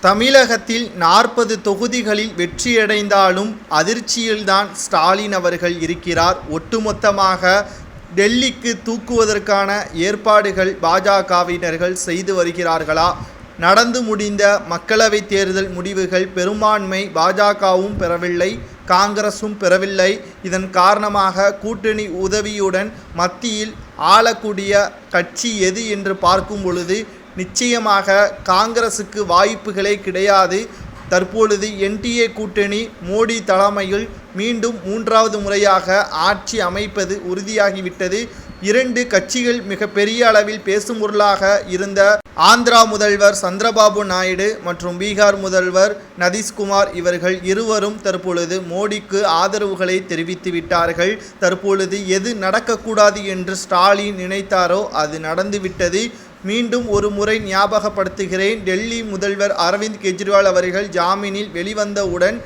தமிழகத்தில் நாற்பது தொகுதிகளில் வெற்றியடைந்தாலும் அதிர்ச்சியில்தான் ஸ்டாலின் அவர்கள் இருக்கிறார். ஒட்டுமொத்தமாக டெல்லிக்கு தூக்குவதற்கான ஏற்பாடுகள் பாஜகவினர்கள் செய்து வருகிறார்களா? நடந்து முடிந்த மக்களவைத் தேர்தல் முடிவுகள் பெரும்பான்மை பாஜகவும் பெறவில்லை காங்கிரஸும் பெறவில்லை. இதன் காரணமாக கூட்டணி உதவியுடன் மத்தியில் ஆளக்கூடிய கட்சி எது என்று பார்க்கும் பொழுது நிச்சயமாக காங்கிரசுக்கு வாய்ப்புகளே கிடையாது. தற்பொழுது என்டிஏ கூட்டணி மோடி தலைமையில் மீண்டும் மூன்றாவது முறையாக ஆட்சி அமைப்பது உறுதியாகிவிட்டது. இரண்டு கட்சிகள் மிக பெரிய அளவில் பேசும் பொருளாக இருந்த ஆந்திரா முதல்வர் சந்திரபாபு நாயுடு மற்றும் பீகார் முதல்வர் நதீஷ்குமார் இவர்கள் இருவரும் தற்பொழுது மோடிக்கு ஆதரவுகளை தெரிவித்து விட்டார்கள். தற்பொழுது எது நடக்கக்கூடாது என்று ஸ்டாலின் நினைத்தாரோ அது நடந்துவிட்டது. மீண்டும் ஒரு முறை ஞாபகப்படுத்துகிறேன். டெல்லி முதல்வர் அரவிந்த் கெஜ்ரிவால் அவர்கள் ஜாமீனில் வெளிவந்தவுடன்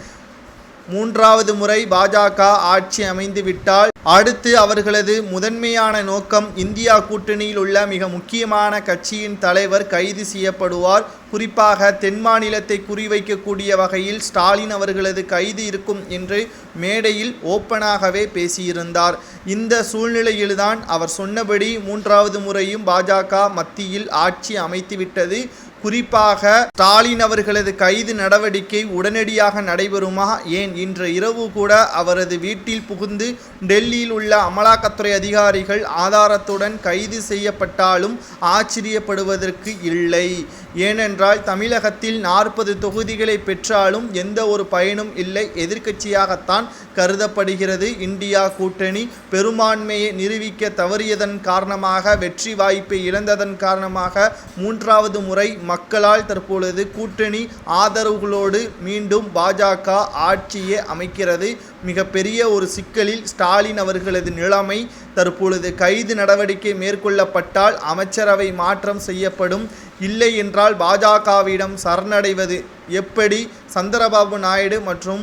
மூன்றாவது முறை பாஜக ஆட்சி அமைந்துவிட்டால் அடுத்து அவர்களது முதன்மையான நோக்கம் இந்தியா கூட்டணியில் உள்ள மிக முக்கியமான கட்சியின் தலைவர் கைது செய்யப்படுவார். குறிப்பாக தென் மாநிலத்தை குறிவைக்கக்கூடிய வகையில் ஸ்டாலின் அவர்களது கைது இருக்கும் என்று மேடையில் ஓப்பனாகவே பேசியிருந்தார். இந்த சூழ்நிலையில்தான் அவர் சொன்னபடி மூன்றாவது முறையும் பாஜக மத்தியில் ஆட்சி அமைத்துவிட்டது குறிப்பாக ஸ்டாலின் அவர்களது கைது நடவடிக்கை உடனடியாக நடைபெறுமா? ஏன்? இன்று இரவு கூட அவரது வீட்டில் புகுந்து டெல்லியில் உள்ள அமலாக்கத்துறை அதிகாரிகள் ஆதாரத்துடன் கைது செய்யப்பட்டாலும் ஆச்சரியப்படுவதற்கு இல்லை. ஏனென்றால் தமிழகத்தில் நாற்பது தொகுதிகளை பெற்றாலும் எந்த ஒரு பயனும் இல்லை. எதிர்க்கட்சியாகத்தான் கருதப்படுகிறது. இந்தியா கூட்டணி பெரும்பான்மையை நிரூபிக்க தவறியதன் காரணமாக வெற்றி வாய்ப்பை இழந்ததன் காரணமாக மூன்றாவது முறை மக்களால் தற்பொழுது கூட்டணி ஆதரவுகளோடு மீண்டும் பாஜக ஆட்சியை அமைக்கிறது. மிகப்பெரிய ஒரு சிக்கலில் ஸ்டாலின் அவர்களது நிலைமை தற்பொழுது கைது நடவடிக்கை மேற்கொள்ளப்பட்டால் அமைச்சரவை மாற்றம் செய்யப்படும். இல்லை என்றால் பாஜகவிடம் சரணடைவது எப்படி? சந்திரபாபு நாயுடு மற்றும்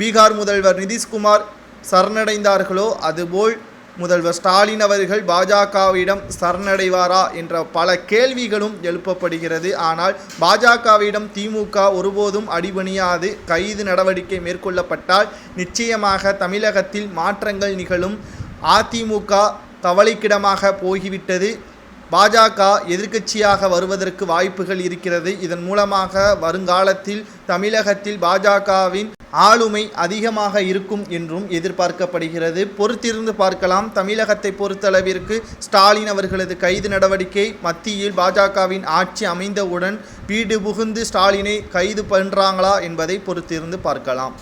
பீகார் முதல்வர் நிதிஷ்குமார் சரணடைந்தார்களோ அதுபோல் முதல்வர் ஸ்டாலின் அவர்கள் பாஜகவிடம் சரணடைவாரா என்ற பல கேள்விகளும் எழுப்பப்படுகிறது. ஆனால் பாஜகவிடம் திமுக ஒருபோதும் அடிபணியாது கைது நடவடிக்கை மேற்கொள்ளப்பட்டால் நிச்சயமாக தமிழகத்தில் மாற்றங்கள் நிகழும். அதிமுக தவளைக்கிடமாக போய்விட்டது. பாஜக எதிர்க்கட்சியாக வருவதற்கு வாய்ப்புகள் இருக்கிறது. இதன் மூலமாக வருங்காலத்தில் தமிழகத்தில் பாஜகவின் ஆளுமை அதிகமாக இருக்கும் என்றும் எதிர்பார்க்கப்படுகிறது. பொறுத்திருந்து பார்க்கலாம். தமிழகத்தை பொறுத்தளவிற்கு ஸ்டாலின் அவர்களது கைது நடவடிக்கை மத்தியில் பாஜகவின் ஆட்சி அமைந்தவுடன் வீடு புகுந்து ஸ்டாலினை கைது பண்ணுறாங்களா என்பதை பொறுத்திருந்து பார்க்கலாம்.